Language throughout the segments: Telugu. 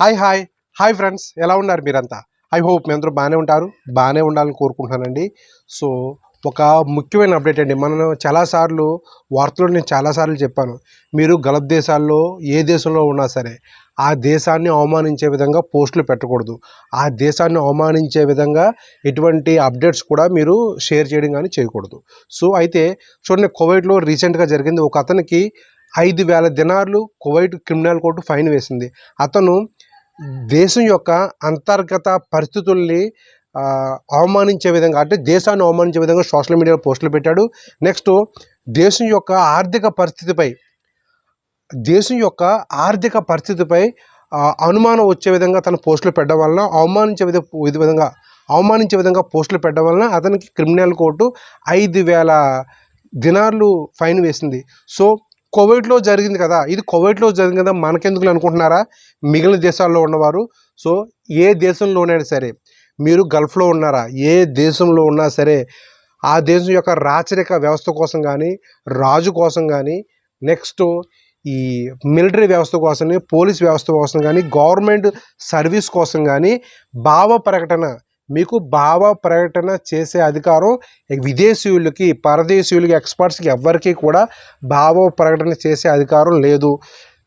హాయ్ హాయ్ హాయ్ ఫ్రెండ్స్ ఎలా ఉన్నారు మీరంతా? ఐ హోప్ మీ అందరూ బాగానే ఉంటారు. బాగానే ఉండాలని కోరుకుంటున్నానండి. సో ఒక ముఖ్యమైన అప్డేట్ అండి. మనం చాలాసార్లు వార్తలు నేను చాలాసార్లు చెప్పాను. మీరు గల్ఫ్ దేశాల్లో ఏ దేశంలో ఉన్నా సరే ఆ దేశాన్ని అవమానించే విధంగా పోస్టులు పెట్టకూడదు. ఆ దేశాన్ని అవమానించే విధంగా ఎటువంటి అప్డేట్స్ కూడా మీరు షేర్ చేయడం కానీ చేయకూడదు. సో అయితే చూడండి కువైట్లో రీసెంట్గా జరిగింది. ఒక అతనికి ఐదు వేల దినార్లు కువైట్ క్రిమినల్ కోర్టు ఫైన్ వేసింది. అతను దేశం యొక్క అంతర్గత పరిస్థితుల్ని అవమానించే విధంగా అంటే దేశాన్ని అవమానించే విధంగా సోషల్ మీడియాలో పోస్టులు పెట్టాడు. నెక్స్ట్ దేశం యొక్క ఆర్థిక పరిస్థితిపై దేశం యొక్క ఆర్థిక పరిస్థితిపై అనుమానం వచ్చే విధంగా తన పోస్టులు పెట్టడం వలన అవమానించే విధ ఇది విధంగా అవమానించే విధంగా పోస్టులు పెట్టడం వలన అతనికి క్రిమినల్ కోర్టు ఐదు వేల దినార్లు ఫైన్ వేసింది. సో కోవిడ్లో జరిగింది కదా ఇది కోవిడ్లో జరిగింది కదా మనకెందుకు అనుకుంటున్నారా? మిగిలిన దేశాల్లో ఉన్నవారు. సో ఏ దేశంలోనైనా సరే మీరు గల్ఫ్లో ఉన్నారా? ఏ దేశంలో ఉన్నా సరే ఆ దేశం యొక్క రాచరిక వ్యవస్థ కోసం కానీ రాజు కోసం కానీ నెక్స్ట్ ఈ మిలిటరీ వ్యవస్థ కోసం పోలీస్ వ్యవస్థ కోసం కానీ గవర్నమెంట్ సర్వీస్ కోసం కానీ భావ ప్రకటన మీకు భావ ప్రకటన చేసే అధికారం విదేశీయులకి పరదేశీయులకి ఎక్స్పర్ట్స్కి ఎవ్వరికీ కూడా భావ ప్రకటన చేసే అధికారం లేదు.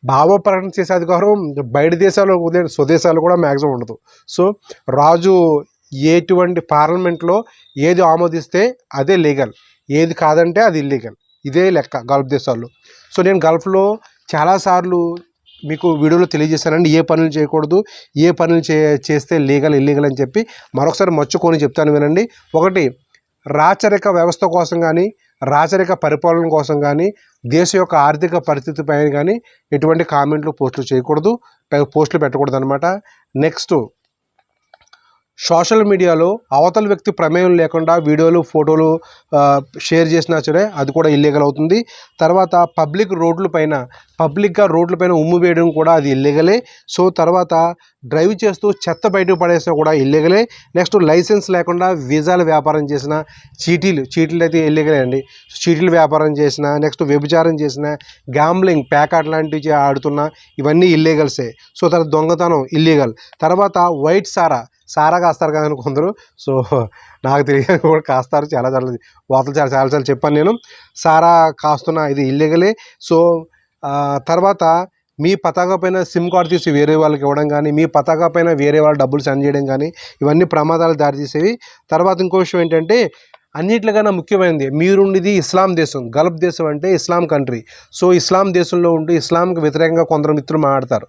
భావ ప్రకటన చేసే అధికారం బయట దేశాల్లో ఉదయం స్వదేశాలు కూడా మ్యాక్సిమం ఉండదు. సో రాజు ఎటువంటి పార్లమెంట్లో ఏది ఆమోదిస్తే అదే లీగల్. ఏది కాదంటే అది ఇల్లీగల్ ఇదే లెక్క గల్ఫ్ దేశాల్లో. సో నేను గల్ఫ్లో చాలాసార్లు మీకు వీడియోలో తెలియజేశానండి ఏ పనులు చేయకూడదు ఏ పనులు చే చేస్తే లీగల్ ఇల్లీగల్ అని చెప్పి. మరొకసారి మర్చుకొని చెప్తాను వినండి. ఒకటి రాచరిక వ్యవస్థ కోసం కానీ రాచరిక పరిపాలన కోసం కానీ దేశం యొక్క ఆర్థిక పరిస్థితి పైన కానీ ఎటువంటి కామెంట్లు పోస్టులు చేయకూడదు. పోస్టులు పెట్టకూడదు అనమాట నెక్స్ట్ సోషల్ మీడియాలో అవతల వ్యక్తి ప్రమేయం లేకుండా వీడియోలు ఫోటోలు షేర్ చేసినా సరే అది కూడా ఇల్లీగల్ అవుతుంది. తర్వాత పబ్లిక్ రోడ్ల పైన పబ్లిక్గా రోడ్ల పైన ఉమ్ము వేయడం కూడా అది ఇల్లీగలే సో తర్వాత డ్రైవ్ చేస్తూ చెత్త బయటకు పడేసినా కూడా ఇల్లీగలే నెక్స్ట్ లైసెన్స్ లేకుండా వీసాల వ్యాపారం చేసిన చీటీలు చీటీలు అయితే ఇల్లీగలే అండి. చీటీలు వ్యాపారం చేసిన నెక్స్ట్ వ్యభిచారం చేసిన గ్యాంబ్లింగ్ ప్యాకాట్ లాంటివి ఆడుతున్న ఇవన్నీ ఇల్లీగల్సే సో తర్వాత దొంగతనం ఇల్లీగల్ తర్వాత వైట్ సారా సారా కాస్తారు కదా కొందరు. సో నాకు తెలియదు కూడా కాస్తారు చాలా చాలా వార్తలు చాలా చాలా చాలా చెప్పాను నేను. సారా కాస్తున్న ఇది ఇల్లీగలే సో తర్వాత మీ పతాకపైన సిమ్ కార్డు తీసి వేరే వాళ్ళకి ఇవ్వడం కానీ మీ పతాకపైన వేరే వాళ్ళు డబ్బులు సెండ్ చేయడం కానీ ఇవన్నీ ప్రమాదాలు దారితీసేవి. తర్వాత ఇంకో విషయం ఏంటంటే అన్నిట్లకన్నా ముఖ్యమైనది మీరుండిది ఇస్లాం దేశం. గల్ఫ్ దేశం అంటే ఇస్లాం కంట్రీ. సో ఇస్లాం దేశంలో ఉంటూ ఇస్లాంకి వ్యతిరేకంగా కొందరు మిత్రులు మాట్లాడతారు.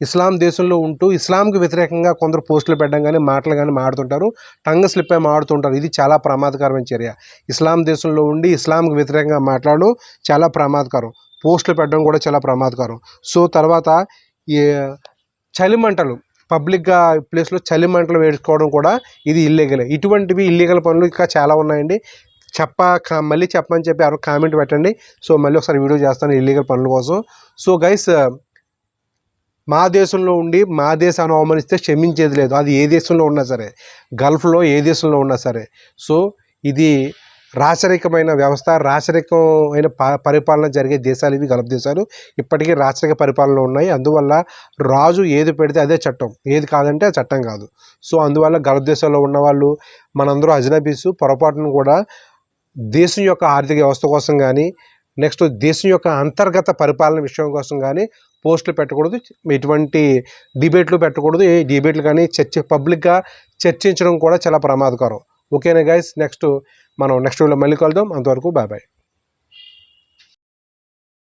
ఇస్లాం దేశంలో ఉంటూ ఇస్లాంకి వ్యతిరేకంగా కొందరు పోస్టులు పెట్టడం కానీ మాటలు కానీ మాడుతుంటారు టంగ్ స్లిప్ అయి మాడుతుంటారు ఇది చాలా ప్రమాదకరమైన చర్య. ఇస్లాం దేశంలో ఉండి ఇస్లాంకి వ్యతిరేకంగా మాట్లాడడం చాలా ప్రమాదకరం. పోస్టులు పెట్టడం కూడా చాలా ప్రమాదకరం. సో తర్వాత ఈ చలిమంటలు పబ్లిక్గా ప్లేస్లో చలిమంటలు వేసుకోవడం కూడా ఇది ఇల్లీగల్. ఇటువంటివి ఇల్లీగల్ పనులు ఇంకా చాలా ఉన్నాయండి. చెప్ప కా- మళ్ళీ చెప్పమని చెప్పి ఎవరు కామెంట్ పెట్టండి. సో మళ్ళీ ఒకసారి వీడియో చేస్తాను ఇల్లీగల్ పనుల కోసం. సో గైస్ మా దేశంలో ఉండి మా దేశాన్ని అవమానిస్తే క్షమించేది లేదు. అది ఏ దేశంలో ఉన్నా సరే. గల్ఫ్లో ఏ దేశంలో ఉన్నా సరే. సో ఇది రాచరికమైన వ్యవస్థ రాచరికమైన ప- పరిపాలన జరిగే దేశాలు ఇవి గలప దేశాలు. ఇప్పటికీ రాచరిక పరిపాలన ఉన్నాయి. అందువల్ల రాజు ఏది పెడితే అదే చట్టం. ఏది కాదంటే ఆ చట్టం కాదు. సో అందువల్ల గలప దేశాల్లో ఉన్నవాళ్ళు మనందరూ అజనబీసు పొరపాటును కూడా దేశం యొక్క ఆర్థిక వ్యవస్థ కోసం కానీ నెక్స్ట్ దేశం యొక్క అంతర్గత పరిపాలన విషయం కోసం కానీ పోస్టులు పెట్టకూడదు. ఎటువంటి డిబేట్లు పెట్టకూడదు. ఏ డిబేట్లు కానీ చర్చ పబ్లిక్గా చర్చించడం కూడా చాలా ప్రమాదకరం. ఓకేనా గైస్? నెక్స్ట్ మనం నెక్స్ట్ వీడియోలో మళ్ళీ కలుద్దాం. అంతవరకు బాయ్ బాయ్